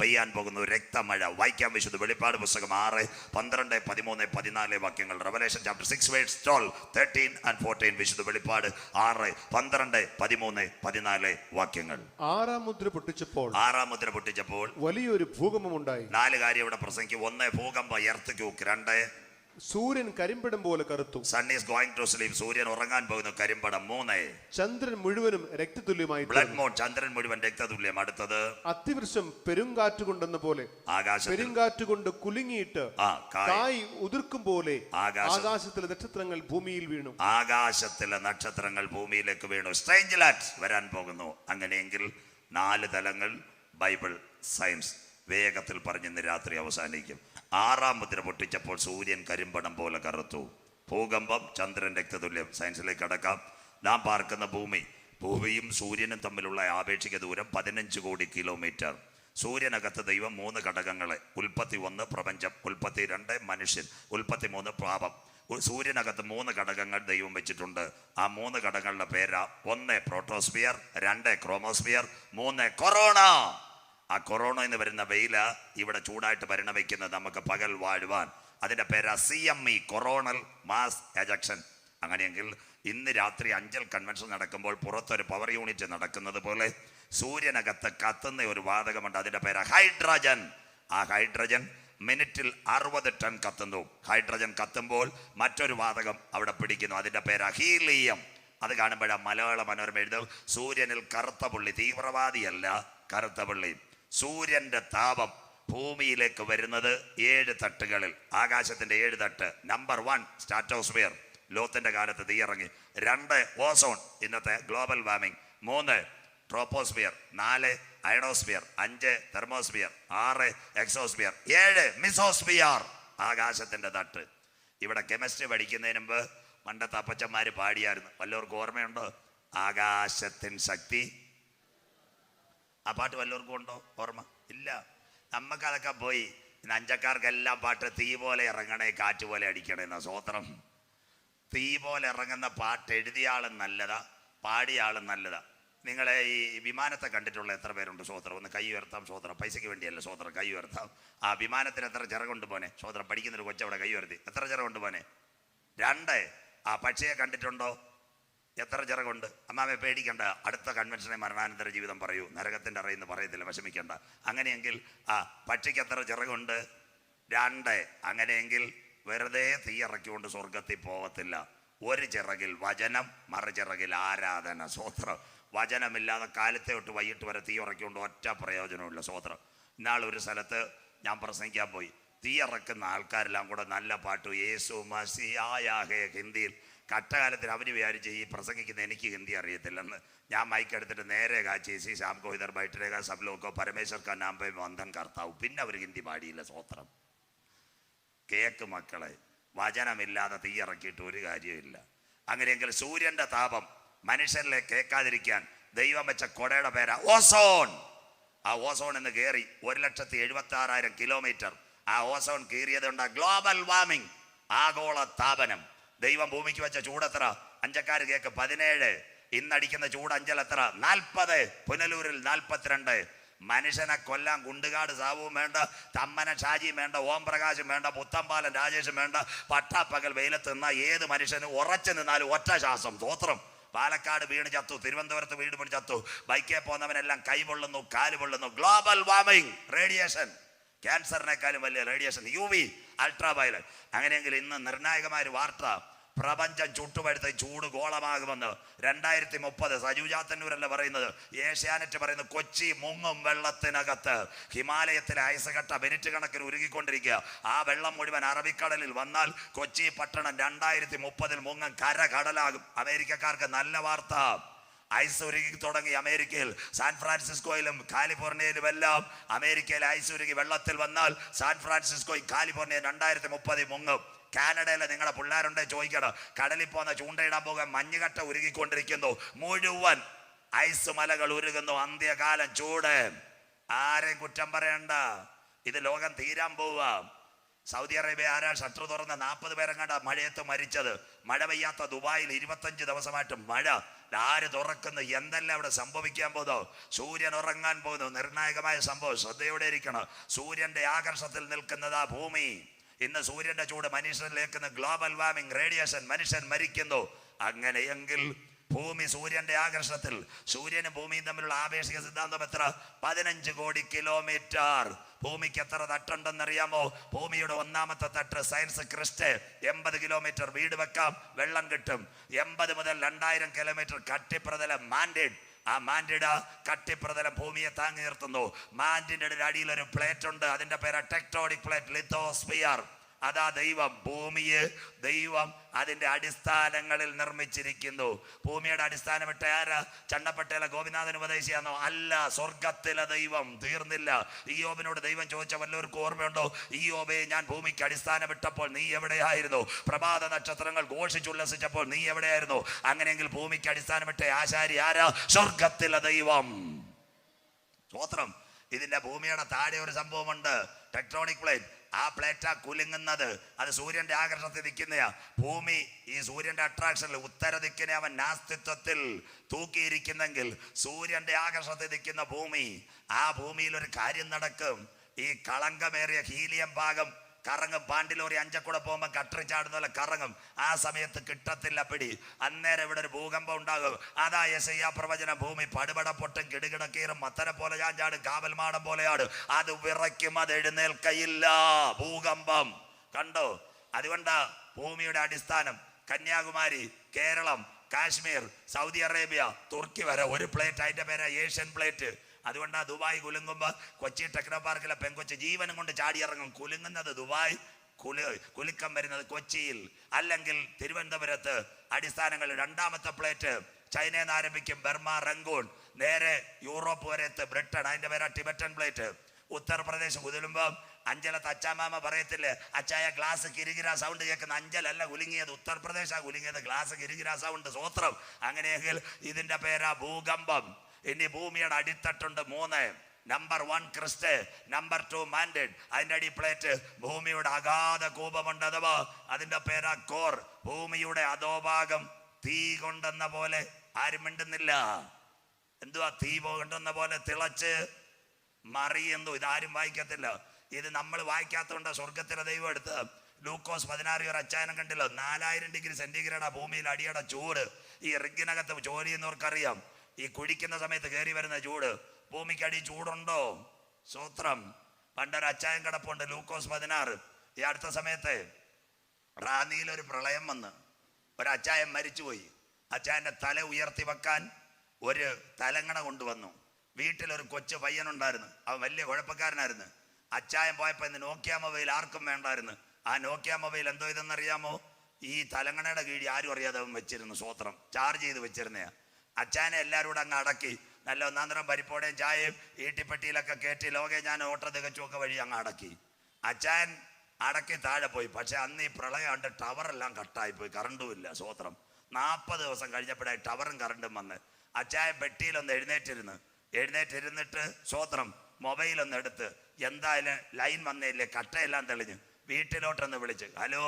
പെയ്യാൻ പോകുന്നു രക്തമഴ. വായിക്കാൻ വിശുദ്ധ വെളിപ്പാട് പുസ്തകം ആറ് പന്ത്രണ്ട് പതിമൂന്ന് പതിനാല് വാക്യങ്ങൾ. Revelation chapter six verse twelve thirteen and fourteen വിശുദ്ധ വെളിപ്പാട് ആറ് പന്ത്രണ്ട് പതിമൂന്ന് പതിനാല് വാക്യങ്ങൾ. ആറാം മുദ്ര പൊട്ടിച്ചപ്പോൾ ആറാം മുദ്ര പൊട്ടിച്ചപ്പോൾ വലിയൊരു ഭൂകമ്പം ഉണ്ടായി നാല് കാര്യം ഇവിടെ പ്രസംഗിക്കും. ഒന്ന് ഭൂകമ്പ എർത്ത് രണ്ട് സൂര്യൻ കരിമ്പടം പോലെ കറുത്തു. Sun is going to sleep സൂര്യൻ ഉറങ്ങാൻ പോകുന്നു കരിമ്പടം മൂന്ന്. ചന്ദ്രൻ മുഴുവനും രക്തതുല്യമായി ബ്ലഡ് മൂൺ ചന്ദ്രൻ മുഴുവൻ രക്തതുല്യം. അടുത്തത്? അത്തിവൃക്ഷം പെരുങ്കാറ്റ് കൊണ്ടെന്ന പോലെ. ആകാശത്തിൽ. പെരുങ്കാറ്റ് കൊണ്ട് കുലുങ്ങിയിട്ട് കായ്. ഉതിർക്കും പോലെ ആകാശത്തിലെ നക്ഷത്രങ്ങൾ ഭൂമിയിൽ വീണു. ആകാശത്തിലെ നക്ഷത്രങ്ങൾ ഭൂമിയിലേക്ക് വീണു. സ്ട്രേഞ്ച് ലാറ്റ് വരാൻ പോകുന്നു. അങ്ങനെയെങ്കിൽ നാല് തലങ്ങൾ ബൈബിൾ സയൻസ് വേഗത്തിൽ പറഞ്ഞിന്ന് രാത്രി അവസാനിക്കും. ആറാം മുദ്ര പൊട്ടിച്ചപ്പോൾ സൂര്യൻ കരിമ്പടം പോലെ കറുത്തു. ഭൂകമ്പം ചന്ദ്രൻ രക്തതുല്യം. സയൻസിലേക്ക് അടക്കാം നാം പാർക്കുന്ന ഭൂമി ഭൂമിയും സൂര്യനും തമ്മിലുള്ള ആപേക്ഷിക ദൂരം പതിനഞ്ച് കോടി കിലോമീറ്റർ. സൂര്യനകത്ത് ദൈവം മൂന്ന് ഘടകങ്ങളെ. ഉൽപ്പത്തി ഒന്ന് പ്രപഞ്ചം ഉൽപ്പത്തി രണ്ട് മനുഷ്യൻ ഉൽപ്പത്തി മൂന്ന് പാപം. സൂര്യനകത്ത് മൂന്ന് ഘടകങ്ങൾ ദൈവം വെച്ചിട്ടുണ്ട്. ആ മൂന്ന് ഘടകങ്ങളുടെ പേരാ ഒന്ന് പ്രോട്ടോസ്ഫിയർ രണ്ട് ക്രോമോസ്ഫിയർ മൂന്ന് കൊറോണ. ആ കൊറോണ എന്ന് വരുന്ന വെയില ഇവിടെ ചൂടായിട്ട് പരിണമിക്കുന്നത് നമുക്ക് പകൽ വാഴുവാൻ. അതിന്റെ പേരാ C M E coronal mass ejection. അങ്ങനെയെങ്കിൽ ഇന്ന് രാത്രി അഞ്ചൽ കൺവെൻഷൻ നടക്കുമ്പോൾ പുറത്തൊരു പവർ യൂണിറ്റ് നടക്കുന്നത് പോലെ സൂര്യനകത്ത് കത്തുന്ന ഒരു വാതകമുണ്ട്. അതിന്റെ പേര് ഹൈഡ്രജൻ. ആ ഹൈഡ്രജൻ മിനിറ്റിൽ അറുപത് ടൺ കത്തുന്നു. ഹൈഡ്രജൻ കത്തുമ്പോൾ മറ്റൊരു വാതകം അവിടെ പിടിക്കുന്നു. അതിന്റെ പേര് ഹീലിയം. അത് കാണുമ്പോഴാണ് മലയാള മനോരമ എഴുതും സൂര്യനിൽ കറുത്ത പുള്ളി. തീവ്രവാദിയല്ല കറുത്ത പുള്ളി. സൂര്യന്റെ താപം ഭൂമിയിലേക്ക് വരുന്നത് ഏഴ് തട്ടുകളിൽ. ആകാശത്തിന്റെ ഏഴ് തട്ട്. നമ്പർ വൺ സ്റ്റാറ്റോസ്ഫിയർ ലോത്തിന്റെ കാലത്ത് തീയിറങ്ങി രണ്ട് ഓസോൺ ഇന്നത്തെ ഗ്ലോബൽ വാർമിംഗ് മൂന്ന് ട്രോപ്പോസ്ഫിയർ നാല് അയണോസ്ഫിയർ അഞ്ച് തെർമോസ്ഫിയർ ആറ് എക്സോസ്ഫിയർ ഏഴ് മിസോസ്ഫിയർ ആകാശത്തിന്റെ തട്ട്. ഇവിടെ കെമിസ്ട്രി പഠിക്കുന്നതിന് മുമ്പ് പണ്ടത്തെ അപ്പച്ചന്മാര് പാടിയായിരുന്നു. വല്ലവർക്കും ഓർമ്മയുണ്ടോ? ആകാശത്തിൻ ശക്തി. ആ പാട്ട് വല്ലവർക്കും ഉണ്ടോ? ഓർമ്മ? ഇല്ല. നമുക്കതൊക്കെ പോയി. അഞ്ചക്കാർക്കെല്ലാം പാട്ട് തീ പോലെ ഇറങ്ങണേ കാറ്റ് പോലെ അടിക്കണേ എന്നാ സ്വോത്രം തീ പോലെ ഇറങ്ങുന്ന പാട്ട് എഴുതിയ ആളും നല്ലതാ പാടിയ ആളും നല്ലതാ. നിങ്ങളെ ഈ വിമാനത്തെ കണ്ടിട്ടുള്ള എത്ര പേരുണ്ട് സ്വോത്രം ഒന്ന് കൈ ഉയർത്താം സ്വോത്രം പൈസയ്ക്ക് വേണ്ടിയല്ല സ്വോത്രം കൈ ഉയർത്താം. ആ വിമാനത്തിന് എത്ര ചിറകുണ്ട് പോനെ സ്വോത്രം പഠിക്കുന്നൊരു കൊച്ചവിടെ കൈ ഉയർത്തി. എത്ര ചിറകുണ്ട് പോനെ രണ്ട്. ആ പക്ഷിയെ കണ്ടിട്ടുണ്ടോ? എത്ര ചിറകുണ്ട്? അമ്മാമെ പേടിക്കണ്ട. അടുത്ത കൺവെൻഷനെ മരണാനന്തര ജീവിതം പറയൂ. നരകത്തിന്റെ അറിയുന്ന പറയത്തില്ല വിഷമിക്കണ്ട. അങ്ങനെയെങ്കിൽ ആ പക്ഷിക്ക് എത്ര ചിറകുണ്ട്? രണ്ട്. അങ്ങനെയെങ്കിൽ വെറുതെ തീയിറക്കിക്കൊണ്ട് സ്വർഗത്തിൽ പോകത്തില്ല ഒരു ചിറകിൽ വചനം മറുചിറകിൽ ആരാധന സ്വോത്രം. വചനമില്ലാതെ കാലത്തെ തൊട്ട് വൈകിട്ട് വരെ തീ ഇറക്കിക്കൊണ്ട് ഒറ്റ പ്രയോജനമില്ല സ്വോത്രം. ഇന്നാൾ ഒരു സ്ഥലത്ത് ഞാൻ പ്രസംഗിക്കാൻ പോയി. തീ ഇറക്കുന്ന ആൾക്കാരെല്ലാം കൂടെ നല്ല പാട്ട്. യേശു മസിയായ ഹിന്ദിയിൽ കട്ടകാലത്തിൽ അവർ വിചാരിച്ച് ഈ പ്രസംഗിക്കുന്ന എനിക്ക് ഹിന്ദി അറിയത്തില്ലെന്ന്. ഞാൻ മൈക്ക് എടുത്തിട്ട് നേരെ കാച്ചി സി ശ്യാം കോഹിതർ ബൈട്ടരേഖ sub loco sub loco Parameshwar കാ നാം പേ വന്ദൻ കർത്താവ്. പിന്നെ അവർ ഹിന്ദി പാടിയില്ല സ്വോത്രം കേക്ക് മക്കളെ വചനമില്ലാതെ തീ ഇറക്കിയിട്ട് ഒരു കാര്യമില്ല അങ്ങനെയെങ്കിൽ സൂര്യന്റെ താപം മനുഷ്യരിലെ കേൾക്കാതിരിക്കാൻ ദൈവം വെച്ച കൊടയുടെ പേരാ ഓസോൺ. ആ ഓസോൺ എന്ന് കയറി ഒരു ലക്ഷത്തി എഴുപത്തി ആറായിരം കിലോമീറ്റർ ആ ഓസോൺ കീറിയത് കൊണ്ട് ഗ്ലോബൽ വാർമിംഗ് ആഗോള താപനം. ദൈവം ഭൂമിക്ക് വെച്ച ചൂടെത്ര അഞ്ചക്കാർ കേക്ക് പതിനേഴ്. ഇന്നടിക്കുന്ന ചൂട് അഞ്ചൽ എത്ര? നാൽപ്പത്. പുനലൂരിൽ നാൽപ്പത്തിരണ്ട്. മനുഷ്യനെ കൊല്ലാൻ കുണ്ടുകാട് സാവുവും വേണ്ട തമ്മന ഷാജിയും വേണ്ട ഓം പ്രകാശും വേണ്ട പുത്തമ്പാലൻ രാജേഷും വേണ്ട പട്ടാപ്പകൽ വെയിലത്ത് നിന്ന ഏത് മനുഷ്യനും ഉറച്ചു നിന്നാലും ഒറ്റ ശ്വാസം തോത്രം പാലക്കാട് വീണ് ചത്തു തിരുവനന്തപുരത്ത് വീട് ചത്തു. ബൈക്കേ പോകുന്നവനെല്ലാം കൈ പൊള്ളുന്നു കാൽ പൊള്ളുന്നു. ഗ്ലോബൽ വാർമിംഗ് റേഡിയേഷൻ ക്യാൻസറിനേക്കാളും വലിയ radiation U V ultraviolet അങ്ങനെയെങ്കിൽ ഇന്ന് നിർണായകമായ ഒരു വാർത്ത പ്രപഞ്ചം ചുട്ടുപഴുത്ത ചൂട് ഗോളമാകുമെന്ന് രണ്ടായിരത്തി മുപ്പത് സജുജാത്തന്നൂരല്ല പറയുന്നത്. ഏഷ്യാനെറ്റ് പറയുന്നത് കൊച്ചി മുങ്ങും വെള്ളത്തിനകത്ത്. ഹിമാലയത്തിലെ ഐസഘട്ട മിനിറ്റ് കണക്കിന് ഉരുകിക്കൊണ്ടിരിക്കുക. ആ വെള്ളം മുഴുവൻ അറബിക്കടലിൽ വന്നാൽ കൊച്ചി പട്ടണം രണ്ടായിരത്തി മുപ്പതിൽ മുങ്ങും കര കടലാകും അമേരിക്കക്കാർക്ക് നല്ല വാർത്ത. ഐസ് ഉരുകി തുടങ്ങി അമേരിക്കയിൽ. സാൻ ഫ്രാൻസിസ്കോയിലും കാലിഫോർണിയയിലും എല്ലാം അമേരിക്കയിൽ ഐസ് ഉരുകി വെള്ളത്തിൽ വന്നാൽ സാൻ ഫ്രാൻസിസ്കോയും കാലിഫോർണിയ രണ്ടായിരത്തി മുപ്പതിൽ മുങ്ങും. കാനഡയിലെ നിങ്ങളുടെ പിള്ളേരുണ്ടെ ചോദിക്കണം. കടലിൽ പോകുന്ന ചൂണ്ടയിടാൻ പോകാൻ മഞ്ഞുകട്ട ഉരുകിക്കൊണ്ടിരിക്കുന്നു. മുഴുവൻ ഐസ് മലകൾ ഉരുകുന്നു. അന്ത്യകാലം ചൂട്. ആരെയും കുറ്റം പറയണ്ട. ഇത് ലോകം തീരാൻ പോവുക സൗദി അറേബ്യ ആരാ ഷട്ടർ തുറന്ന് നാൽപ്പത് പേരെങ്ങാണ്ട മഴയത്ത് മരിച്ചത്? മഴ പെയ്യാത്ത ദുബായിൽ ഇരുപത്തഞ്ച് ദിവസമായിട്ട് മഴ. ആര് തുറക്കുന്നു? എന്തെല്ലാം അവിടെ സംഭവിക്കാൻ പോകുന്നു സൂര്യൻ ഉറങ്ങാൻ പോകുന്നു. നിർണായകമായ സംഭവം. ശ്രദ്ധയോടെ ഇരിക്കണം. സൂര്യന്റെ ആകർഷത്തിൽ നിൽക്കുന്നത് ആ ഭൂമി. ഇന്ന് സൂര്യന്റെ ചൂട് മനുഷ്യനിലേക്കുന്ന ഗ്ലോബൽ വാർമിംഗ് റേഡിയേഷൻ മനുഷ്യൻ മരിക്കുന്നു. അങ്ങനെയെങ്കിൽ ഭൂമി സൂര്യന്റെ ആകർഷണത്തിൽ. സൂര്യനും ഭൂമിയും തമ്മിലുള്ള ആപേക്ഷിക സിദ്ധാന്തം എത്ര? പതിനഞ്ച് കോടി കിലോമീറ്റർ ഭൂമിക്ക് എത്ര തട്ടുണ്ടെന്നറിയാമോ? ഭൂമിയുടെ ഒന്നാമത്തെ തട്ട് സയൻസ് ക്രിസ്റ്റ് എൺപത് കിലോമീറ്റർ വീട് വെക്കാം വെള്ളം കിട്ടും. എൺപത് മുതൽ രണ്ടായിരം കിലോമീറ്റർ കട്ടിപ്രതലം മാൻഡേഡ്. ആ മാൻഡിട കട്ടിപ്രതലം ഭൂമിയെ താങ്ങി നിർത്തുന്നു. മാൻഡിന്റെ അടിയിൽ ഒരു പ്ലേറ്റ് ഉണ്ട്. അതിന്റെ പേര് ടെക്ടോണിക് പ്ലേറ്റ് ലിത്തോസ്ഫിയർ അതാ ദൈവം ഭൂമിയെ ദൈവം അതിന്റെ അടിസ്ഥാനങ്ങളിൽ നിർമ്മിച്ചിരിക്കുന്നു. ഭൂമിയുടെ അടിസ്ഥാനം ഇട്ട ആരാ? ചണ്ണപ്പട്ടേല ഗോപിനാഥൻ ഉപദേശിയാണോ അല്ല സ്വർഗത്തിലെ ദൈവം തീർന്നില്ല. ഈ യോബിനോട് ദൈവം ചോദിച്ച വല്ലവർക്കും ഓർമ്മയുണ്ടോ? ഈ യോബയെ ഞാൻ ഭൂമിക്ക് അടിസ്ഥാനമിട്ടപ്പോൾ നീ എവിടെയായിരുന്നു? പ്രഭാത നക്ഷത്രങ്ങൾ ഘോഷിച്ചുല്ലസിച്ചപ്പോൾ നീ എവിടെയായിരുന്നു? അങ്ങനെയെങ്കിൽ ഭൂമിക്ക് അടിസ്ഥാനമിട്ട ആശാരി ആരാ? സ്വർഗത്തിലെ ദൈവം. സ്തോത്രം. ഇതിന്റെ ഭൂമിയുടെ താഴെ ഒരു സംഭവമുണ്ട്. ടെക്ട്രോണിക് പ്ലേറ്റ് ആ പ്ലേറ്റാ കുലുങ്ങുന്നത്. അത് സൂര്യന്റെ ആകർഷണത്തിൽ നിൽക്കുന്നയാ. ഭൂമി ഈ സൂര്യന്റെ അട്രാക്ഷനിൽ ഉത്തര ദിക്കിനെ അവൻ നാസ്തിത്വത്തിൽ തൂക്കിയിരിക്കുന്നെങ്കിൽ സൂര്യന്റെ ആകർഷണത്തിൽ നിൽക്കുന്ന ഭൂമി. ആ ഭൂമിയിൽ ഒരു കാര്യം നടക്കും. ഈ കളങ്കമേറിയ ഹീലിയം ഭാഗം കറങ്ങും പാണ്ടിലോറി അഞ്ചക്കൂടെ പോകുമ്പോൾ കട്ടറി ചാടുന്ന പോലെ കറങ്ങും. ആ സമയത്ത് കിട്ടത്തില്ല പിടി. അന്നേരം ഇവിടെ ഒരു ഭൂകമ്പം ഉണ്ടാകും. അതാ യശയ്യ പ്രവചന. ഭൂമി പടുപട പൊട്ടും കിടുകിടക്കീറും മത്തനെ പോലെ ഞാൻ ചാടും കാവൽമാടം പോലെയാണ് അത് വിറയ്ക്കും അത് എഴുന്നേൽക്കയില്ല. ഭൂകമ്പം. കണ്ടോ? അതുകൊണ്ടാ ഭൂമിയുടെ അടിസ്ഥാനം Kanyakumari Keralam Kashmir Saudi Arabia Turkey വരെ ഒരു പ്ലേറ്റ്. അതിന്റെ പേരാ ഏഷ്യൻ പ്ലേറ്റ്. അതുകൊണ്ടാ ദുബായ് കുലുങ്ങുമ്പോൾ കൊച്ചി ടെക്നോ പാർക്കിലെ പെങ്കൊച്ച് ജീവനും കൊണ്ട് ചാടി ഇറങ്ങും കുലുങ്ങുന്നത് ദുബായ് കുലു കുലുക്കം വരുന്നത് കൊച്ചിയിൽ. അല്ലെങ്കിൽ തിരുവനന്തപുരത്ത് അടിസ്ഥാനങ്ങൾ രണ്ടാമത്തെ പ്ലേറ്റ് ചൈനയിൽ നിന്ന് ആരംഭിക്കും ബർമ റംഗൂൺ. നേരെ യൂറോപ്പ് വരെ എത്ത്. ബ്രിട്ടൻ അതിന്റെ പേരാ ടിബറ്റൻ പ്ലേറ്റ്. ഉത്തർപ്രദേശ് കുതിരുമ്പം അഞ്ചലത്ത് അച്ചാമാമ പറയത്തില്ലേ? അച്ചായ ഗ്ലാസ് കിരികിര സൗണ്ട് കേൾക്കുന്ന അഞ്ചലല്ല കുലുങ്ങിയത്. ഉത്തർപ്രദേശാണ് കുലുങ്ങിയത്. ഗ്ലാസ് കിരികിര സൗണ്ട് സ്വോത്രം അങ്ങനെയെങ്കിൽ ഇതിന്റെ പേരാ ഭൂകമ്പം. ഇനി ഭൂമിയുടെ അടിത്തട്ടുണ്ട് മൂന്ന്. Number one crust number two mantle അതിന്റെ അടി പ്ലേറ്റ് ഭൂമിയുടെ അഗാധ കൂപമുണ്ട് അഥവാ അതിന്റെ പേരാ കോർ. ഭൂമിയുടെ അധോഭാഗം തീ കൊണ്ടെന്ന പോലെ ആരും മിണ്ടുന്നില്ല. എന്തുവാ തീ കൊണ്ടെന്ന പോലെ തിളച്ച് മറിയുന്നു ഇതാരും വായിക്കത്തില്ല. ഇത് നമ്മൾ വായിക്കാത്തതുകൊണ്ട് സ്വർഗത്തിലെ ദൈവം എടുത്ത് ലൂക്കോസ് പതിനാറ് ഒരു അച്ചായനം കണ്ടില്ലോ? നാലായിരം ഡിഗ്രി സെന്റിഗ്രേഡാ ഭൂമിയിൽ അടിയുടെ ചൂട്. ഈ റിഗിനകത്ത് ജോലി ചെയ്യുന്നവർക്കറിയാം. ഈ കുഴിക്കുന്ന സമയത്ത് കയറി വരുന്ന ചൂട്. ഭൂമിക്കടി ചൂടുണ്ടോ? സൂത്രം. പണ്ടൊരു അച്ചായം കിടപ്പുണ്ട് ലൂക്കോസ് പതിനാറ്. ഈ അടുത്ത സമയത്ത് റാന്നിയിൽ ഒരു പ്രളയം വന്ന്. ഒരു അച്ചായം മരിച്ചുപോയി. അച്ചായന്റെ തല ഉയർത്തി വെക്കാൻ ഒരു തലങ്ങണ കൊണ്ടുവന്നു. വീട്ടിലൊരു കൊച്ചു പയ്യനുണ്ടായിരുന്നു. അവൻ വലിയ കുഴപ്പക്കാരനായിരുന്നു. അച്ചായം പോയപ്പോൾ ഇന്ന് നോക്കിയ മൊബൈൽ ആർക്കും വേണ്ടായിരുന്നു. ആ നോക്കിയ മൊബൈൽ എന്തോ ഇതെന്നറിയാമോ? ഈ തലങ്ങണയുടെ കീഴിൽ ആരും അറിയാതെ അവൻ വെച്ചിരുന്നു സ്വോത്രം ചാർജ് ചെയ്ത് വെച്ചിരുന്നയാ. അച്ചാനെ എല്ലാവരും അങ്ങ് അടക്കി. നല്ല ഒന്നാന്തരം തരം പരിപ്പോടെയും ചായയും ഈട്ടിപ്പെട്ടിയിലൊക്കെ കയറ്റി ലോകെ ഞാൻ ഓട്ട തികച്ചുമൊക്കെ വഴി അങ്ങ് അടക്കി. അച്ഛൻ അടക്കി താഴെ പോയി. പക്ഷെ അന്ന് ഈ പ്രളയം കണ്ട് ടവറെല്ലാം കട്ടായി പോയി. കറണ്ടും ഇല്ല സ്വോത്രം. നാൽപ്പത് ദിവസം കഴിഞ്ഞപ്പോഴായി ടവറും കറണ്ടും വന്ന്. അച്ചായൻ പെട്ടിയിലൊന്ന് എഴുന്നേറ്റിരുന്ന്. എഴുന്നേറ്റിരുന്നിട്ട് സ്വോത്രം മൊബൈലൊന്ന് എടുത്ത് എന്തായാലും ലൈൻ വന്നില്ലേ കട്ടയെല്ലാം തെളിഞ്ഞ് വീട്ടിലോട്ടൊന്ന് വിളിച്ച്. ഹലോ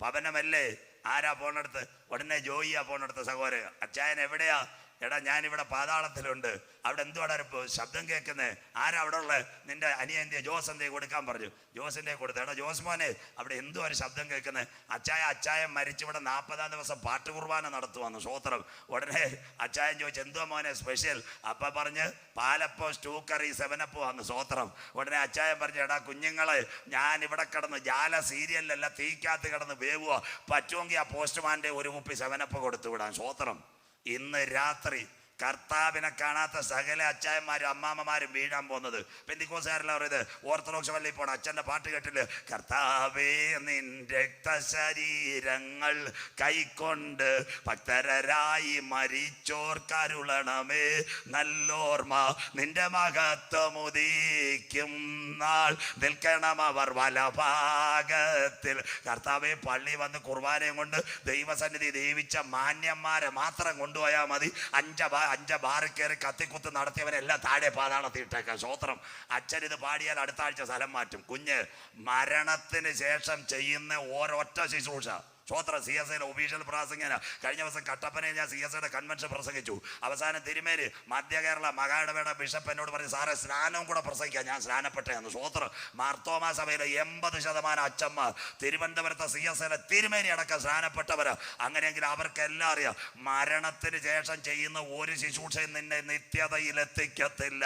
പവനമല്ലേ? ആരാ പോണെടുത്ത് ഉടനെ ജോയിയാ പോണെടുത്ത് സഹോദരൻ. അച്ചായൻ എവിടെയാ? എടാ ഞാനിവിടെ പാതാളത്തിലുണ്ട്. അവിടെ എന്തുവാടാ ഒരു ശബ്ദം കേൾക്കുന്നത് ആരാ അവിടെ ഉള്ളത് നിന്റെ അനിയന്തിയെ ജോസ് എന്തേ കൊടുക്കാൻ പറഞ്ഞു. ജോസിന്റെ കൊടുത്തു എടാ ജോസ് മോനെ അവിടെ എന്തോ ഒരു ശബ്ദം കേൾക്കുന്നത് അച്ചായ അച്ചായൻ മരിച്ചിവിടെ നാൽപ്പതാം ദിവസം പാട്ട് കുർബാന നടത്തുവാന്ന് സ്വോത്രം ഉടനെ അച്ചായൻ ചോദിച്ചു എന്തോ മോനെ സ്പെഷ്യൽ അപ്പ പറഞ്ഞ് പാലപ്പോ സ്റ്റൂക്കറി കറി സെവനപ്പോ വന്ന് സ്വോത്രം ഉടനെ അച്ചായൻ പറഞ്ഞു എടാ കുഞ്ഞുങ്ങളെ ഞാൻ ഇവിടെ കിടന്ന് ജാല സീരിയലിലല്ല തീക്കകത്ത് കിടന്ന് വേവുക പറ്റുമെങ്കിൽ ആ പോസ്റ്റ്മാന്റെ ഒരു കുപ്പി സെവനപ്പ് കൊടുത്തു വിടാൻ സ്വോത്രം ഇന്ന് രാത്രി കർത്താവിനെ കാണാത്ത സകല അച്ചായന്മാരും അമ്മാമ്മമാരും വീഴാൻ പോകുന്നത്. പെന്തിക്കോസുകാരല്ല പറയുന്നത് ഓർത്തഡോക്സ് പള്ളിയിൽ പോണ. അച്ഛന്റെ പാട്ട് കേട്ടില്ല? കർത്താവേ നിൻ രക്തശരീരങ്ങൾ കൈക്കൊണ്ട് ഭക്തരായി മരിച്ചോർക്കരുളണമേ. നല്ലോർമ നിന്റെ മഹത്വമുദിക്കും നാൾ. നിൽക്കണം അവർ വലഭാഗത്തിൽ. കർത്താവെ പള്ളി വന്ന് കുർബാനയും കൊണ്ട് ദൈവസന്നിധി ദൈവിച്ച മാന്യന്മാരെ മാത്രം കൊണ്ടുപോയാൽ മതി. അഞ്ച അഞ്ച ബാറിൽ കയറി കത്തിക്കുത്ത് നടത്തിയവനെല്ലാം താഴെ പാതാളത്തിൽ ഇട്ടേക്കാം. സ്വോത്രം. അച്ഛൻ ഇത് പാടിയാൽ അടുത്ത ആഴ്ച സ്ഥലം മാറ്റും. കുഞ്ഞ് മരണത്തിന് ശേഷം ചെയ്യുന്ന ഓരൊറ്റ ശുശ്രൂഷ. സ്വോത്ര സി എസ് ഐയുടെ ഒഫീഷ്യൽ പ്രാസംഗികന കഴിഞ്ഞ ദിവസം കട്ടപ്പനയിൽ ഞാൻ സി എസ് ഐയുടെ കൺവെൻഷൻ പ്രസംഗിച്ചു. അവസാനം തിരുമേര് മധ്യ കേരള മകാടവേട ബിഷപ്പ് എന്നോട് പറഞ്ഞു സാറേ സ്നാനവും കൂടെ പ്രസംഗിക്കാം. ഞാൻ സ്നാനപ്പെട്ടെന്ന് സ്വോത്ര മാർത്തോമാ സഭയിലെ എൺപത് ശതമാനം അച്ഛന്മാർ തിരുവനന്തപുരത്തെ സി എസ് ഐയിലെ തിരുമേനി അടക്കം സ്നാനപ്പെട്ടവർ അങ്ങനെയെങ്കിൽ അവർക്കെല്ലാം അറിയാം മരണത്തിന് ശേഷം ചെയ്യുന്ന ഒരു ശുശ്രൂഷയും നിന്നെ നിത്യതയിലെത്തിക്കത്തില്ല.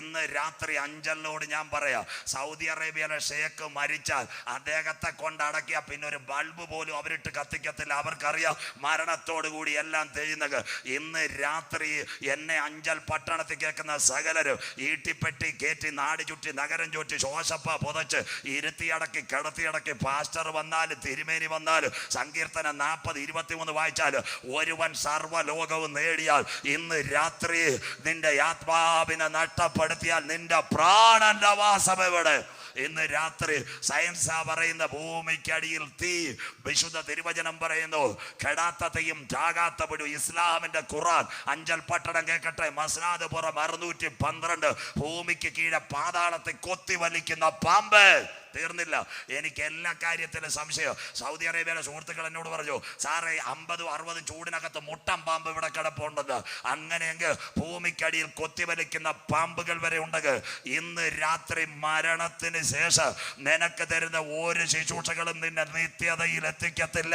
ഇന്ന് രാത്രി അഞ്ചലിനോട് ഞാൻ പറയാം സൗദി അറേബ്യയിലെ ഷേക്ക് മരിച്ചാൽ അദ്ദേഹത്തെ കൊണ്ടടക്കിയ പിന്നെ ഒരു ബൾബ് പോലും അവരിട്ട് കത്തിക്കത്തില്ല. അവർക്കറിയാം മരണത്തോടു കൂടി എല്ലാം തെയ്യുന്നത്. ഇന്ന് രാത്രി എന്നെ അഞ്ചൽ പട്ടണത്തിൽ കേൾക്കുന്ന സകലരും ഈട്ടിപ്പെട്ടി കയറ്റി നാട് ചുറ്റി നഗരം ചുറ്റി ശോശപ്പ പുതച്ച് ഇരുത്തിയടക്കി കിടത്തിയടക്കി പാസ്റ്റർ വന്നാലും തിരുമേനി വന്നാലും സങ്കീർത്തനം നാൽപ്പത് ഇരുപത്തിമൂന്ന് വായിച്ചാൽ ഒരുവൻ സർവലോകവും നേടിയാൽ ഇന്ന് രാത്രി നിന്റെ ആത്മാവിനെ നഷ്ടപ്പെടുത്തിയാൽ നിന്റെ പ്രാണന്റെ വാസം എവിടെ ഇന്ന് രാത്രി സയൻസ് പറയുന്ന ഭൂമിക്കടിയിൽ തീ വിശുദ്ധ തിരുവചനം പറയുന്നു കെടാത്ത തീയും ചാകാത്ത പിടി ഇസ്ലാമിന്റെ ഖുറാൻ അഞ്ചൽ പട്ടണം കേൾക്കട്ടെ മസ്നാദ് പുറം അറുന്നൂറ്റി പന്ത്രണ്ട്. ഭൂമിക്ക് കീഴെ പാതാളത്തെ കൊത്തി വലിക്കുന്ന പാമ്പ്. തീർന്നില്ല. എനിക്ക് എല്ലാ കാര്യത്തിലും സംശയം. സൗദി അറേബ്യയിലെ സുഹൃത്തുക്കൾ എന്നോട് പറഞ്ഞു സാറേ അമ്പതും അറുപതും ചൂടിനകത്ത് മുട്ടം പാമ്പ് ഇവിടെ കിടപ്പുണ്ടെന്ന്. അങ്ങനെയെങ്കിൽ ഭൂമിക്കടിയിൽ കൊത്തിവലിക്കുന്ന പാമ്പുകൾ വരെ ഉണ്ടെങ്കിൽ ഇന്ന് രാത്രി മരണത്തിന് ശേഷം നിനക്ക് തരുന്ന ഒരു ശുശ്രൂഷകളും നിന്നെ നിത്യതയിൽ എത്തിക്കത്തില്ല.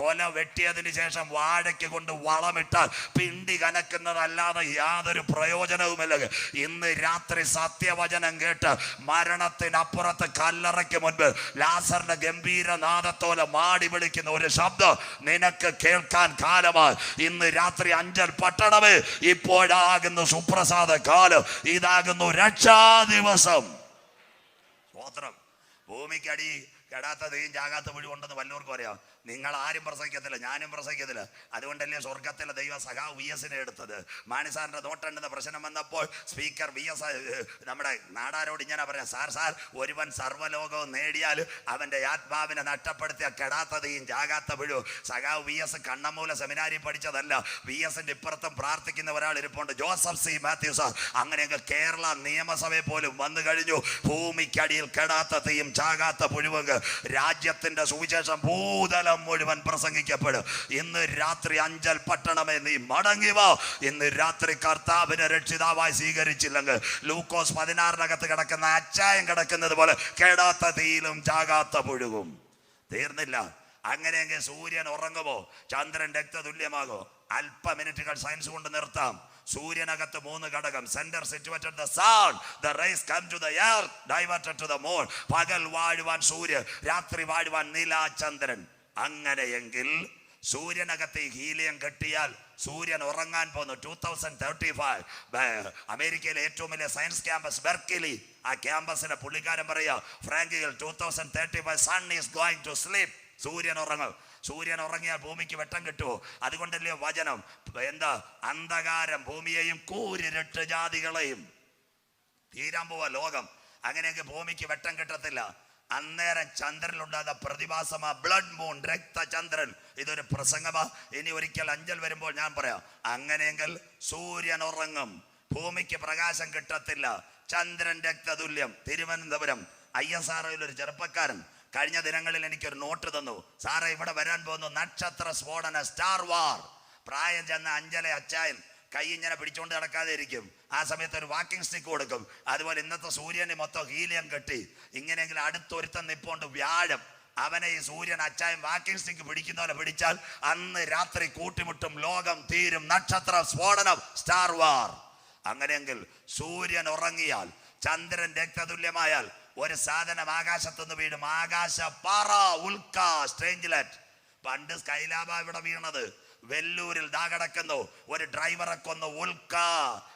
കൊല വെട്ടിയതിന് ശേഷം വാഴയ്ക്ക് കൊണ്ട് വളമിട്ടാൽ പിണ്ടി കനക്കുന്നതല്ലാതെ യാതൊരു പ്രയോജനവുമില്ല. ഇന്ന് രാത്രി സത്യവചനം കേട്ട് മരണത്തിനപ്പുറത്ത് കല്ലറയ്ക്ക് മുൻപ് ലാസറിന്റെ ഗംഭീര നാദത്തോലെ മാടി വിളിക്കുന്ന ഒരു ശബ്ദം നിനക്ക് കേൾക്കാൻ കാലമായി. ഇന്ന് രാത്രി അഞ്ചൽ പട്ടണമേ ഇപ്പോഴാകുന്നു സുപ്രസാദ കാലം. ഇതാകുന്നു രക്ഷാ ദിവസം. സ്തോത്രം. ഭൂമിക്കടി കെടാത്ത തെയ്യും ചാകാത്ത ഉണ്ടെന്ന് വല്ലവർക്കും അറിയാം. നിങ്ങൾ ആരും പ്രസംഗിക്കത്തില്ല ഞാനും പ്രസംഗിക്കത്തില്ല. അതുകൊണ്ടല്ലേ സ്വർഗത്തിലെ ദൈവ സഹാ വി എസിനെ എടുത്തത്. മാണിസാറിന്റെ നോട്ടെണ്ണുന്ന പ്രശ്നം വന്നപ്പോൾ സ്പീക്കർ വി എസ് നമ്മുടെ നാടാരോട് ഇങ്ങനെ പറഞ്ഞ സാർ സാർ ഒരുവൻ സർവലോകവും നേടിയാൽ അവന്റെ ആത്മാവിനെ നഷ്ടപ്പെടുത്തിയ കെടാത്തതയും ജാകാത്ത ചാകാത്ത സഹാ വി എസ് കണ്ണമൂല സെമിനാരി പഠിച്ചതല്ല. വി എസിന്റെ ഇപ്പുറത്തും പ്രാർത്ഥിക്കുന്ന ഒരാൾ ഇരിപ്പുണ്ട് ജോസഫ് സി. മാത്യു സാർ അങ്ങനെയൊക്കെ കേരള നിയമസഭയിൽ പോലും വന്നു കഴിഞ്ഞു. ഭൂമിക്കടിയിൽ കെടാത്ത തീയും ചാകാത്ത പുഴുവങ്ക് രാജ്യത്തിന്റെ സുവിശേഷം ഭൂതലം മുഴുവൻ പ്രസംഗിക്കപ്പെടും. ഇന്ന് രാത്രി അഞ്ചൽ പട്ടണമേ നീ മടങ്ങി വാ. ഇന്ന് രാത്രി കർത്താവിനെ രക്ഷിതാവായി സ്വീകരിച്ചില്ലെങ്കിൽ ലൂക്കോസ് പതിനാറിനകത്ത് കിടക്കുന്ന അച്ചായം കിടക്കുന്നത് പോലെ കേടാത്ത തീയിലും ചാകാത്ത പുഴുകും. തീർന്നില്ല. അങ്ങനെയെങ്കിൽ സൂര്യൻ ഉറങ്ങുമോ? ചന്ദ്രൻ രക്തതുല്യമാകോ അല്പ മിനിറ്റുകൾ സയൻസ് കൊണ്ട് നിർത്താം. സൂര്യനകത്ത് മൂന്ന് ഘടകം. Centre situated the sun the rays come to the earth diverted to the moon. പകൽ വാഴുവാൻ സൂര്യൻ രാത്രി വാഴുവാൻ നീലാചന്ദ്രൻ. അങ്ങനെയെങ്കിൽ സൂര്യനകത്ത് ഹീലിയം കെട്ടിയാൽ സൂര്യൻ ഉറങ്ങാൻ പോകുന്നു. ടൂ തൗസൻഡ് തേർട്ടി ഫൈവ് അമേരിക്കയിലെ ഏറ്റവും വലിയ സയൻസ് ക്യാമ്പസ് ബെർക്കിലി. ആ ക്യാമ്പസിലെ പുള്ളിക്കാരൻ പറയുക ഫ്രാങ്കിൽ two thousand thirty five sun is going to sleep സൂര്യൻ ഉറങ്ങും. സൂര്യൻ ഉറങ്ങിയാൽ ഭൂമിക്ക് വെട്ടം കിട്ടുമോ അതുകൊണ്ടല്ലേ വചനം. എന്താ? അന്ധകാരം ഭൂമിയെയും കൂരിരട്ട് ജാതികളെയും. തീരാൻ പോവാ ലോകം. അങ്ങനെയെങ്കിൽ ഭൂമിക്ക് വെട്ടം കിട്ടത്തില്ല. അന്നേരം ചന്ദ്രനിലുണ്ടാകുന്ന പ്രതിഭാസമാ ബ്ലഡ് മൂൺ രക്തചന്ദ്രൻ. ഇതൊരു പ്രസംഗമാ. ഇനി ഒരിക്കൽ അഞ്ചൽ വരുമ്പോൾ ഞാൻ പറയാം അങ്ങനെയെങ്കിൽ സൂര്യൻ ഉറങ്ങും. ഭൂമിക്ക് പ്രകാശം കിട്ടത്തില്ല. ചന്ദ്രൻ രക്തതുല്യം. തിരുവനന്തപുരം. ഐ എസ് ആർ ഒരു ചെറുപ്പക്കാരൻ. കഴിഞ്ഞ ദിനങ്ങളിൽ എനിക്കൊരു നോട്ട് തന്നു. സാറേ ഇവിടെ വരാൻ പോകുന്നു നക്ഷത്ര സ്ഫോടന സ്റ്റാർ വാർ. പ്രായം ചെന്ന അഞ്ചലെ അച്ചായൻ. കൈ ഇങ്ങനെ പിടിച്ചുകൊണ്ട് നടക്കാതെ ഇരിക്കും ആ സമയത്ത് ഒരു വാക്കിംഗ് സ്റ്റിക്ക് കൊടുക്കും. അതുപോലെ ഇന്നത്തെ സൂര്യനെ മൊത്തം ഹീലിയം കെട്ടി. ഇങ്ങനെയെങ്കിലും അടുത്തൊരുത്തം നിപ്പോണ്ട് വ്യാഴം. അവനെ ഈ സൂര്യൻ അച്ചായം വാക്കിംഗ് സ്റ്റിക്ക് പിടിക്കുന്ന പോലെ പിടിച്ചാൽ അന്ന് രാത്രി കൂട്ടിമുട്ടും ലോകം തീരും. നക്ഷത്ര സ്ഫോടനം സ്റ്റാർ വാർ അങ്ങനെയെങ്കിൽ സൂര്യൻ ഉറങ്ങിയാൽ ചന്ദ്രൻ രക്തതുല്യമായാൽ ഒരു സാധനം ആകാശത്തുനിന്ന് വീഴും. ആകാശ പാറ ഉൽക്ക സ്ട്രേഞ്ചിലറ്റ് പണ്ട് സ്കൈലാബ ഇവിടെ വീണത്. വെല്ലൂരിൽ ദാ കിടക്കുന്നു. ഒരു ഡ്രൈവറെ കൊന്നു. ഉൽക്ക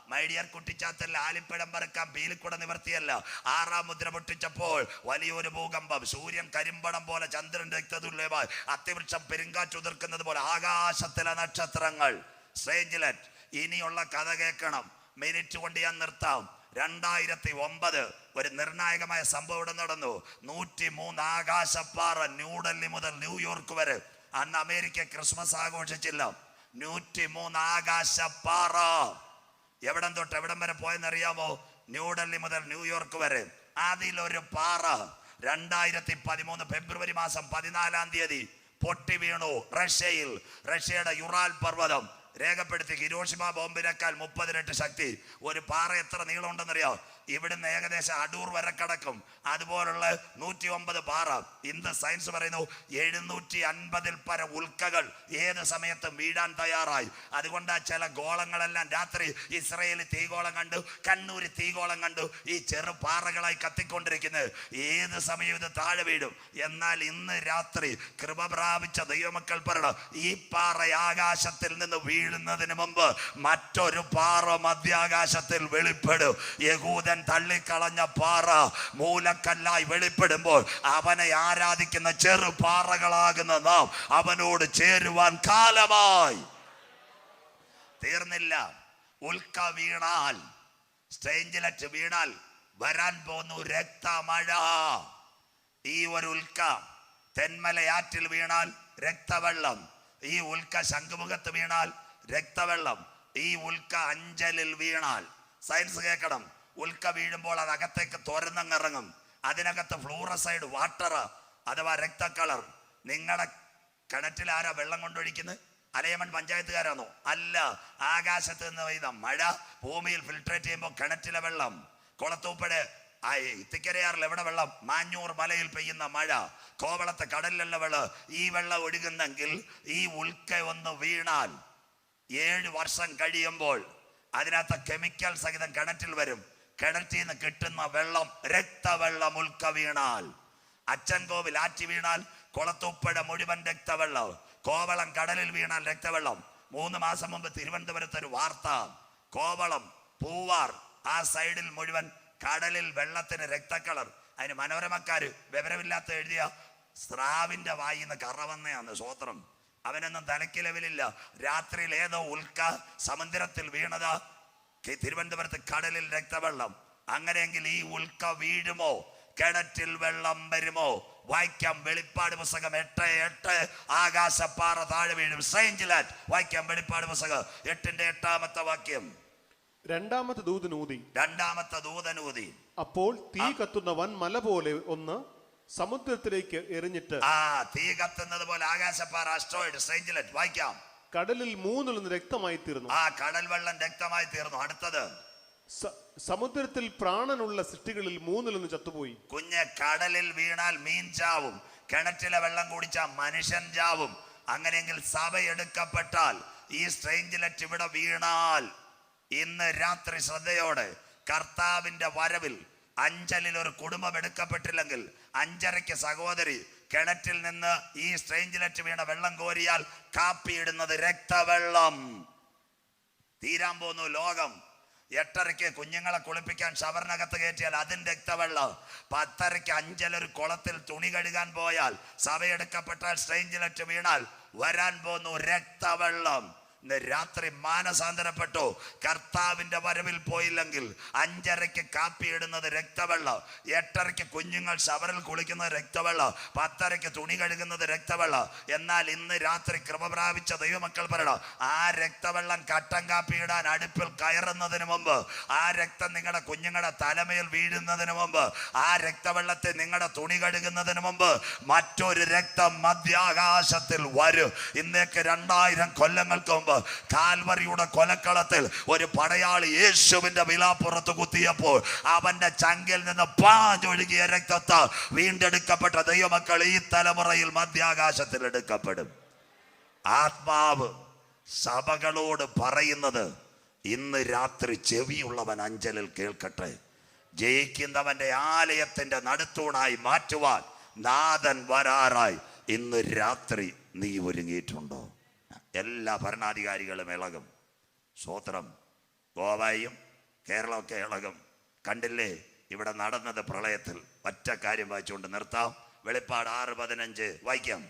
മൈഡിയർ കുട്ടിച്ചാത്തൽ ആലിപ്പിടം പറക്കാൻ ബീലിക്കൂടെ നിവർത്തിയല്ല. ആറാം മുദ്ര പൊട്ടിച്ചപ്പോൾ വലിയൊരു ഭൂകമ്പം. സൂര്യൻ കരിമ്പടം പോലെ ചന്ദ്രൻ രക്തതുല്യമായി അത്യവൃക്ഷം പെരുങ്കാറ്റുതിർക്കുന്നത് പോലെ ആകാശത്തിലെ നക്ഷത്രങ്ങൾ. സ്ട്രേഞ്ചിലറ്റ് ഇനിയുള്ള കഥ കേൾക്കണം. മിനിറ്റ് കൊണ്ട് ഞാൻ നിർത്താം. രണ്ടായിരത്തി ഒമ്പത് ഒരു നിർണായകമായ സംഭവം ഇവിടെ നടന്നു. നൂറ്റി മൂന്ന് ആകാശപ്പാറ ന്യൂഡൽഹി മുതൽ ന്യൂയോർക്ക് വരെ. അന്ന് അമേരിക്ക ക്രിസ്മസ് ആഘോഷിച്ചില്ല. നൂറ്റി മൂന്ന് ആകാശപ്പാറ എവിടം തൊട്ട് എവിടം വരെ പോയെന്നറിയാമോ? ന്യൂഡൽഹി മുതൽ ന്യൂയോർക്ക് വരെ. അതിലൊരു പാറ. രണ്ടായിരത്തി പതിമൂന്ന് ഫെബ്രുവരി മാസം പതിനാലാം തീയതി പൊട്ടി വീണു റഷ്യയിൽ. റഷ്യയുടെ യുറാൽ പർവതം. രേഖപ്പെടുത്തി ഹിരോഷിമ ബോംബിനേക്കാൾ മുപ്പതിരട്ട് ശക്തി. ഒരു പാറ എത്ര നീളമുണ്ടെന്നറിയോ? ഇവിടുന്ന് ഏകദേശം അടൂർ വരെ കിടക്കും. അതുപോലുള്ള നൂറ്റി ഒമ്പത് പാറ. ഇന്ന് സയൻസ് പറയുന്നു എഴുന്നൂറ്റി അൻപതിൽ പര ഉൽക്കകൾ ഏത് സമയത്തും വീഴാൻ തയ്യാറായി. അതുകൊണ്ട് ചില ഗോളങ്ങളെല്ലാം രാത്രി ഇസ്രയേൽ തീഗോളം കണ്ടു കണ്ണൂര് തീഗോളം കണ്ടു ഈ ചെറു പാറകളായി കത്തിക്കൊണ്ടിരിക്കുന്നത്. ഏത് സമയവും ഇത് താഴെ വീഴും. എന്നാൽ ഇന്ന് രാത്രി കൃപ പ്രാപിച്ച ദൈവമക്കൾ പറയണം ഈ പാറ ആകാശത്തിൽ നിന്ന് വീഴുന്നതിന് മുമ്പ് മറ്റൊരു പാറ മധ്യാകാശത്തിൽ വെളിപ്പെടും. തള്ളിക്കളഞ്ഞ പാറ മൂലക്കല്ലായി വെളിപ്പെടുമ്പോൾ അവനെ ആരാധിക്കുന്ന ചെറു പാറകളാകുന്ന നാം അവനോട് ചേരുവാൻ കാലമായി. തീർന്നില്ല. ഉൽക്ക വീണാൽ സ്റ്റേഞ്ചിലറ്റ് വീണാൽ വരാൻ പോകുന്നു രക്തമഴ. ഈ ഒരു ഉൽക്ക തെന്മലയാറ്റിൽ വീണാൽ രക്തവെള്ളം. ഈ ഉൽക്ക ശംഖുമുഖത്ത് വീണാൽ രക്തവെള്ളം. ഈ ഉൽക്ക അഞ്ചലിൽ വീണാൽ. സയൻസ് കേൾക്കണം. ഉൽക്ക വീഴുമ്പോൾ അത് അകത്തേക്ക് തുരന്നങ്ങിറങ്ങും. അതിനകത്ത് ഫ്ലൂറസൈഡ് വാട്ടർ അഥവാ രക്തക്കളർ. നിങ്ങളുടെ കിണറ്റിൽ ആരാ വെള്ളം കൊണ്ടൊഴിക്കുന്നത് അലയമൺ പഞ്ചായത്തുകാരാണോ അല്ല ആകാശത്ത് നിന്ന് പെയ്ത മഴ ഭൂമിയിൽ ഫിൽട്രേറ്റ് ചെയ്യുമ്പോൾ കിണറ്റിലെ വെള്ളം. കുളത്തൂപ്പട് തിക്കരയാറിൽ എവിടെ വെള്ളം? മാഞ്ഞൂർ മലയിൽ പെയ്യുന്ന മഴ. കോവളത്തെ കടലിലുള്ള വെള്ളം ഈ വെള്ളം ഒഴുകുന്നെങ്കിൽ ഈ ഉൽക്ക ഒന്ന് വീണാൽ ഏഴ് വർഷം കഴിയുമ്പോൾ അതിനകത്ത് കെമിക്കൽ സഹിതം കിണറ്റിൽ വരും. കിണറ്റിൽ നിന്ന് കിട്ടുന്ന വെള്ളം രക്തവെള്ളം ഉൽക്ക വീണാൽ. അച്ഛൻ കോവിൽ ആറ്റി വീണാൽ കുളത്തുപ്പഴ മുഴുവൻ രക്തവെള്ളം കോവളം കടലിൽ വീണാൽ രക്തവെള്ളം. മൂന്ന് മാസം മുമ്പ് തിരുവനന്തപുരത്ത് ഒരു വാർത്ത കോവളം പൂവാർ ആ സൈഡിൽ മുഴുവൻ കടലിൽ വെള്ളത്തിന് രക്തക്കളർ അതിന് മനോരമക്കാര് വിവരമില്ലാത്ത എഴുതിയ സ്രാവിന്റെ വായിന്ന് കറവന്നയാന്ന് സ്വോത്രം അവനൊന്നും തലക്കിലവിലില്ല രാത്രിയിൽ ഏതോ ഉൽക്ക സമുദ്രത്തിൽ വീണതാ. തിരുവനന്തപുരത്ത് കടലിൽ രക്തവെള്ളം. അങ്ങനെയെങ്കിൽ ഈ ഉൽക്ക വീഴുമോ? കിണറ്റിൽ വെള്ളം വരുമോ? വായിക്കാം വെളിപ്പാട് പുസ്തകം എട്ട് എട്ട് ആകാശപ്പാറ താഴെ വീഴും. സേഞ്ചിലാറ്റ് വായിക്കാം വെളിപ്പാട് പുസ്തകം. എട്ടിന്റെ എട്ടാമത്തെ വാക്യം. രണ്ടാമത്തെ ദൂതനൂതി രണ്ടാമത്തെ ദൂതനൂതി അപ്പോൾ തീ കത്തുന്ന വൻ മല പോലെ ഒന്ന് സമുദ്രത്തിലേക്ക് എറിഞ്ഞിട്ട് ആ തീ കത്തുന്നത് പോലെ ആകാശപ്പാറ അസ്ട്രോയിഡ് സേഞ്ചിലറ്റ് വായിക്കാം കടലിൽ മൂന്നിൽ നിന്ന് രക്തമായി തീർന്നു. ആ കടൽ വെള്ളം രക്തമായി തീർന്നു. അടുത്തത്. സമുദ്രത്തിൽ പ്രാണനുള്ള സൃഷ്ടികളിൽ മൂന്നിൽ നിന്ന് ചത്തുപോയി. കുഞ്ഞ് കടലിൽ വീണാൽ മീൻ ചാവും. കിണറ്റിലെ വെള്ളം കുടിച്ചാൽ മനുഷ്യൻ ചാവും. അങ്ങനെയെങ്കിൽ സഭ എടുക്കപ്പെട്ടാൽ ഈ സ്ട്രെയിഞ്ചിലറ്റ് ഇവിടെ വീണാൽ ഇന്ന് രാത്രി ശ്രദ്ധയോടെ കർത്താവിന്റെ വരവിൽ അഞ്ചലിൽ ഒരു കുടുംബം എടുക്കപ്പെട്ടില്ലെങ്കിൽ അഞ്ചരയ്ക്ക് സഹോദരി കിണറ്റിൽ നിന്ന് ഈ സ്ട്രെയിഞ്ചിലറ്റ് വീണ വെള്ളം കോരിയാൽ കാപ്പിയിടുന്നത് രക്തവെള്ളം. തീരാൻ പോകുന്നു ലോകം. എട്ടരയ്ക്ക് കുഞ്ഞുങ്ങളെ കുളിപ്പിക്കാൻ ഷവറിനകത്ത് കയറ്റിയാൽ അതിന്റെ രക്തവെള്ളം. പത്തരയ്ക്ക് അഞ്ചലൊരു കുളത്തിൽ തുണി കഴുകാൻ പോയാൽ സഭയെടുക്കപ്പെട്ടാൽ സ്ട്രെയിഞ്ചിലറ്റ് വീണാൽ വരാൻ പോകുന്നു രക്തവെള്ളം. ഇന്ന് രാത്രി മാനസാന്തരപ്പെട്ടു. കർത്താവിന്റെ വരവിൽ പോയില്ലെങ്കിൽ അഞ്ചരയ്ക്ക് കാപ്പി ഇടുന്നത് രക്തവെള്ളം എട്ടരയ്ക്ക് കുഞ്ഞുങ്ങൾ ശവറിൽ കുളിക്കുന്നത് രക്തവെള്ളം പത്തരയ്ക്ക് തുണി കഴുകുന്നത് രക്തവെള്ളം. എന്നാൽ ഇന്ന് രാത്രി കൃപ പ്രാപിച്ച ദൈവമക്കൾ പറയണം ആ രക്തവെള്ളം കട്ടൻ കാപ്പി ഇടാൻ അടുപ്പിൽ കയറുന്നതിന് മുമ്പ് ആ രക്തം നിങ്ങളുടെ കുഞ്ഞുങ്ങളുടെ തലമേൽ വീഴുന്നതിന് മുമ്പ് ആ രക്തവെള്ളത്തെ നിങ്ങളുടെ തുണി കഴുകുന്നതിന് മുമ്പ് മറ്റൊരു രക്തം മധ്യാകാശത്തിൽ വരും. ഇന്നേക്ക് രണ്ടായിരം കൊല്ലങ്ങൾക്ക് മുമ്പ് കാൽവറിയുടെ കൊലക്കളത്തിൽ ഒരു പടയാളി യേശുവിന്റെ വിലാപ്പുറത്ത് കുത്തിയപ്പോൾ അവന്റെ ചങ്കിൽ നിന്ന് പാഞ്ഞൊഴുകിയ രക്തത്ത് വീണ്ടെടുക്കപ്പെട്ട ദൈവമക്കൾ ഈ തലമുറയിൽ മധ്യാകാശത്തിൽ എടുക്കപ്പെടും. ആത്മാവ് സഭകളോട് പറയുന്നത് ഇന്ന് രാത്രി ചെവിയുള്ളവൻ അഞ്ചലിൽ കേൾക്കട്ടെ. ജയിക്കുന്നവന്റെ ആലയത്തിന്റെ നടുത്തൂണായി മാറ്റുവാൻ നാഥൻ വരാറായി. ഇന്ന് രാത്രി നീ ഒരുങ്ങിയിട്ടുണ്ടോ? എല്ലാ ഭരണാധികാരികളും ഇളകും. സ്വോത്രം ഗോവയും കേരളമൊക്കെ ഇളകും. കണ്ടില്ലേ? ഇവിടെ നടന്നത് പ്രളയത്തിൽ. ഒറ്റ കാര്യം വായിച്ചുകൊണ്ട് നിർത്താം. വെളിപ്പാട് ആറ് പതിനഞ്ച്. വായിക്കാം.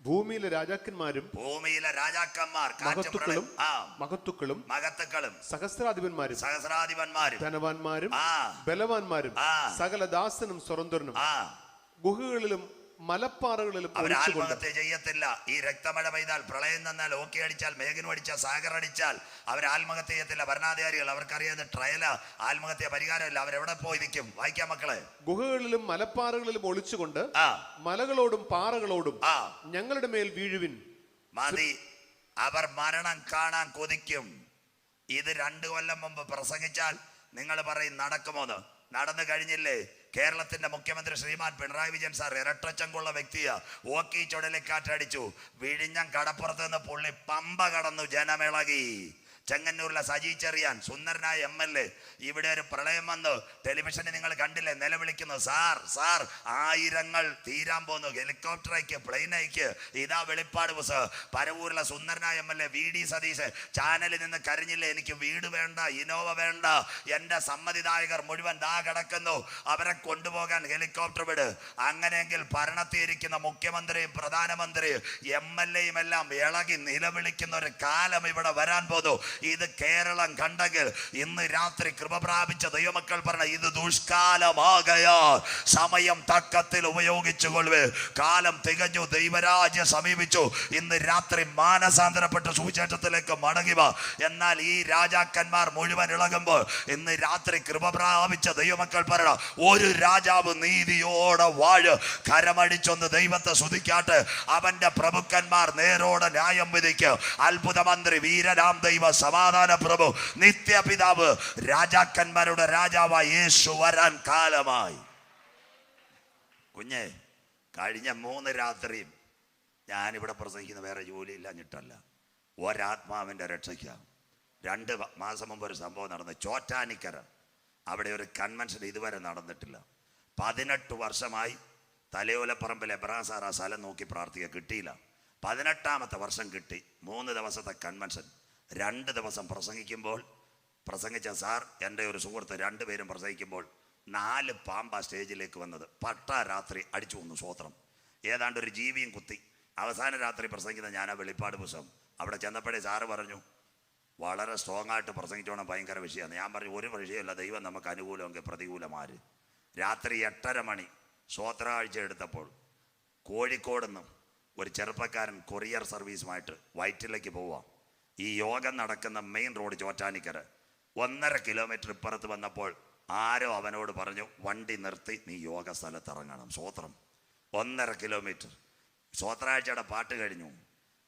ഭൂമിയിലെ രാജാക്കന്മാരും ഭൂമിയിലെ രാജാക്കന്മാർ മഹത്തുക്കളും മഹത്തുക്കളും ആ. മഹത്തുക്കളും സഹസ്രാധിപന്മാരും സഹസ്രാധിപന്മാരും. ധനവാന്മാരും ആ. ബലവാന്മാരും സകല ദാസനും സ്വതന്ത്രനും ആ. ഗുഹകളിലും ഒളിച്ചുകൊണ്ട് ആത്മഹത്യ ചെയ്യത്തില്ല. ഈ രക്തമഴ പെയ്താൽ പ്രളയം തന്നാൽ ഓക്കി അടിച്ചാൽ മേഘനും അടിച്ചാൽ സാഗർ അടിച്ചാൽ അവർ ആത്മഹത്യ ചെയ്യത്തില്ല. ഭരണാധികാരികൾ അവർക്കറിയാതെ ട്രയല ആത്മഹത്യ പരിഹാരമില്ല. അവരെവിടെ പോയി നിൽക്കും? വായിക്കാം മക്കളെ. ഗുഹകളിലും മലപ്പാറകളിലും ഒളിച്ചുകൊണ്ട് മലകളോടും പാറകളോടും ഞങ്ങളുടെ മേൽ വീഴുവിൻ. മതി. അവർ മരണം കാണാൻ കൊതിക്കും. ഇത് രണ്ടു കൊല്ലം മുമ്പ് പ്രസംഗിച്ചാൽ നിങ്ങൾ പറയും നടക്കുമോന്ന്. നടന്നു കഴിഞ്ഞില്ലേ? കേരളത്തിന്റെ മുഖ്യമന്ത്രി ശ്രീമാൻ പിണറായി വിജയൻ സാർ ഇരട്ടച്ചങ്കുള്ള വ്യക്തിയാ. ഓക്കി ചുഴലിക്കാറ്റടിച്ചു. വിഴിഞ്ഞം കടപ്പുറത്ത് നിന്ന് പുള്ളി പമ്പ കടന്നു ജനമിളകി. ചെങ്ങന്നൂരിലെ സജി ചെറിയാൻ സുന്ദരനായ എം എൽ എ. ഇവിടെ ഒരു പ്രളയം വന്നു. ടെലിവിഷനിൽ നിങ്ങൾ കണ്ടില്ലേ? നിലവിളിക്കുന്നു സാർ സാർ ആയിരങ്ങൾ തീരാൻ പോകുന്നു പ്ലെയിൻ അയക്ക് ഇതാ വെളിപ്പാട് പുസ്തകം. പരവൂരിലെ സുന്ദരനായ M L A V. D. Satheesh ചാനലിൽ നിന്ന് കരിഞ്ഞില്ലേ? എനിക്ക് വീട് വേണ്ട ഇനോവ വേണ്ട. എന്റെ സമ്മതിദായകർ മുഴുവൻ ദാ കിടക്കുന്നു. അവരെ കൊണ്ടുപോകാൻ ഹെലികോപ്റ്റർ വിട്. അങ്ങനെയെങ്കിൽ ഭരണത്തിയിരിക്കുന്ന മുഖ്യമന്ത്രിയും പ്രധാനമന്ത്രിയും എം എൽ എയും എല്ലാം ഇളകി നിലവിളിക്കുന്ന ഒരു കാലം ഇവിടെ വരാൻ പോന്നു. ഇത് കേരളം കണ്ടെങ്കിൽ ഇന്ന് രാത്രി കൃപ പ്രാപിച്ച ദൈവമക്കൾ പറഞ്ഞ ഇത് ദുഷ്കാലമാകയാ. സമയം തക്കത്തിൽ ഉപയോഗിച്ചു കൊള്ളുവേ കാലം തികഞ്ഞു ദൈവരാജ്യം സമീപിച്ചു. ഇന്ന് രാത്രി മാനസാന്തരപ്പെട്ട സുവിശേഷത്തിലേക്ക് മടങ്ങിവ എന്നാൽ ഈ രാജാക്കന്മാർ മുഴുവൻ ഇളകുമ്പോൾ ഇന്ന് രാത്രി കൃപ പ്രാപിച്ച ദൈവമക്കൾ പറയണം ഒരു രാജാവ് നീതിയോടെ വാഴ് കരമടിച്ചൊന്ന് ദൈവത്തെ സ്തുതിക്കാട്ട്. അവന്റെ പ്രഭുക്കന്മാർ നേരോടെ ന്യായം വിധിക്ക്. അത്ഭുത മന്ത്രി വീരരാം ദൈവ സമാധാന പ്രഭു നിത്യപിതാവ് രാജാക്കന്മാരുടെ രാജാവായി യേശു വരാൻ കാലമായി. കുഞ്ഞെ കഴിഞ്ഞ മൂന്ന് രാത്രിയും ഞാനിവിടെ പ്രസംഗിക്കുന്ന വേറെ ജോലിയില്ലാഞ്ഞിട്ടല്ല ഒരാത്മാവിന്റെ രക്ഷയ്ക്ക. രണ്ട് മാസം മുമ്പ് ഒരു സംഭവം നടന്നു. ചോറ്റാനിക്കര. അവിടെ ഒരു കൺവെൻഷൻ ഇതുവരെ നടന്നിട്ടില്ല. പതിനെട്ട് വർഷമായി തലയോലപ്പറമ്പിൽ എബ്രഹാം സാർ ആ സ്ഥലം നോക്കി പ്രാർത്ഥിക്കുക കിട്ടിയില്ല. പതിനെട്ടാമത്തെ വർഷം കിട്ടി. മൂന്ന് ദിവസത്തെ കൺവെൻഷൻ. രണ്ട് ദിവസം പ്രസംഗിക്കുമ്പോൾ പ്രസംഗിച്ച സാർ എന്റെ ഒരു സുഹൃത്ത് രണ്ടുപേരും പ്രസംഗിക്കുമ്പോൾ നാല് പാമ്പ സ്റ്റേജിലേക്ക് വന്നത്. പട്ടാ രാത്രി അടിച്ചു വന്നു സ്വോത്രം. ഏതാണ്ട് ഒരു ജീവിയും കുത്തി. അവസാന രാത്രി പ്രസംഗിക്കുന്ന ഞാൻ ആ വെളിപ്പാട് പുസ്തകം അവിടെ ചെന്നപ്പോഴേ സാറ് പറഞ്ഞു വളരെ സ്ട്രോങ് ആയിട്ട് പ്രസംഗിച്ചോണം ഭയങ്കര വിഷയമാണ്. ഞാൻ പറഞ്ഞു ഒരു വിഷയമല്ല ദൈവം നമുക്ക് അനുകൂലമെങ്കിൽ പ്രതികൂലമാര്. രാത്രി എട്ടര മണി സ്വോത്രാഴ്ച എടുത്തപ്പോൾ കോഴിക്കോട് നിന്നും ഒരു ചെറുപ്പക്കാരൻ കൊറിയർ സർവീസുമായിട്ട് വയറ്റിലേക്ക് പോവാം ഈ യോഗം നടക്കുന്ന മെയിൻ റോഡ് ചോറ്റാനിക്കര. ഒന്നര കിലോമീറ്റർ ഇപ്പുറത്ത് വന്നപ്പോൾ ആരോ അവനോട് പറഞ്ഞു വണ്ടി നിർത്തി നീ യോഗ സ്ഥലത്ത് ഇറങ്ങണം സ്വോത്രം ഒന്നര കിലോമീറ്റർ സ്വോത്രാഴ്ചയുടെ പാട്ട് കഴിഞ്ഞു.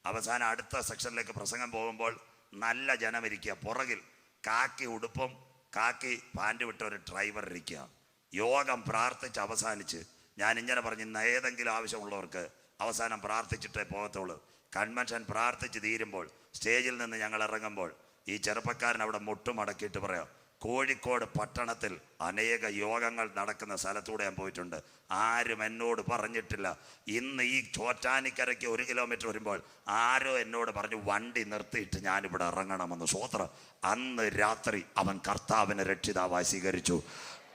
അവസാനം അടുത്ത സെക്ഷനിലേക്ക് പ്രസംഗം പോകുമ്പോൾ നല്ല ജനം ഇരിക്കുക. പുറകിൽ കാക്കി ഉടുപ്പും കാക്കി പാന്റ് വിട്ട ഒരു ഡ്രൈവർ ഇരിക്കുക. യോഗം പ്രാർത്ഥിച്ച് അവസാനിച്ച് ഞാൻ ഇങ്ങനെ പറഞ്ഞ് ഇന്ന് ഏതെങ്കിലും ആവശ്യമുള്ളവർക്ക് അവസാനം പ്രാർത്ഥിച്ചിട്ടേ പോകത്തുള്ളൂ. കൺവെൻഷൻ പ്രാർത്ഥിച്ച് തീരുമ്പോൾ സ്റ്റേജിൽ നിന്ന് ഞങ്ങൾ ഇറങ്ങുമ്പോൾ ഈ ചെറുപ്പക്കാരൻ അവിടെ മുട്ടുമടക്കിയിട്ട് പറയാം കോഴിക്കോട് പട്ടണത്തിൽ അനേക യോഗങ്ങൾ നടക്കുന്ന സ്ഥലത്തൂടെ ഞാൻ പോയിട്ടുണ്ട്. ആരും എന്നോട് പറഞ്ഞിട്ടില്ല. ഇന്ന് ഈ ചോറ്റാനിക്കരയ്ക്ക് ഒരു കിലോമീറ്റർ വരുമ്പോൾ ആരോ എന്നോട് പറഞ്ഞു വണ്ടി നിർത്തിയിട്ട് ഞാനിവിടെ ഇറങ്ങണമെന്ന്. സ്വോത്രം അന്ന് രാത്രി അവൻ കർത്താവിനെ രക്ഷിതാവായി സ്വീകരിച്ചു.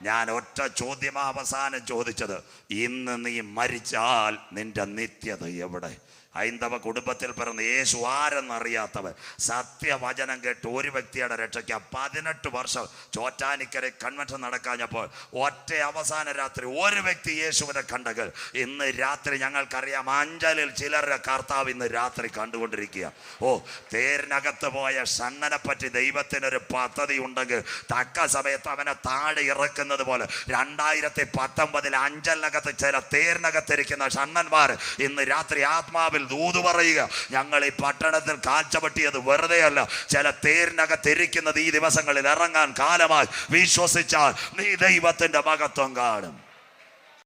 ഞാൻ ഒറ്റ ചോദ്യമാവസാനം ചോദിച്ചത് ഇന്ന് നീ മരിച്ചാൽ നിന്റെ നിത്യത എവിടെ? ഹൈന്ദവ കുടുംബത്തിൽ പിറന്ന് യേശു ആരെന്നറിയാത്തവൻ സത്യവചനം കേട്ട് ഒരു വ്യക്തിയുടെ രക്ഷയ്ക്ക് പതിനെട്ട് വർഷം ചോറ്റാനിക്കര കൺവെൻഷൻ നടക്കാഞ്ഞപ്പോൾ ഒറ്റ അവസാന രാത്രി ഒരു വ്യക്തി യേശുവിനെ കണ്ടെങ്കിൽ ഇന്ന് രാത്രി ഞങ്ങൾക്കറിയാം അഞ്ചലിൽ ചിലരുടെ കർത്താവ് ഇന്ന് രാത്രി കണ്ടുകൊണ്ടിരിക്കുക. ഓ തേരിനകത്ത് പോയ ഷണ്ണനെ പറ്റി ദൈവത്തിനൊരു പദ്ധതി ഉണ്ടെങ്കിൽ തക്ക സമയത്ത് അവനെ താഴെ ഇറക്കുന്നത് പോലെ രണ്ടായിരത്തി പത്തൊമ്പതിൽ അഞ്ചലിനകത്ത് ചില തേരിനകത്തിരിക്കുന്ന ഷണ്ണന്മാർ ഇന്ന് രാത്രി ആത്മാവിൽ ദൂത് പറയുക ഞങ്ങൾ ഈ പട്ടണത്തിൽ കാഴ്ചപെട്ടിയത് വെറുതെയല്ല. ചില തേരിനകത്തിരിക്കുന്നത് ഈ ദിവസങ്ങളിൽ ഇറങ്ങാൻ കാലമായി. വിശ്വസിച്ചാൽ നീ ദൈവത്തിന്റെ മഹത്വം കാണും.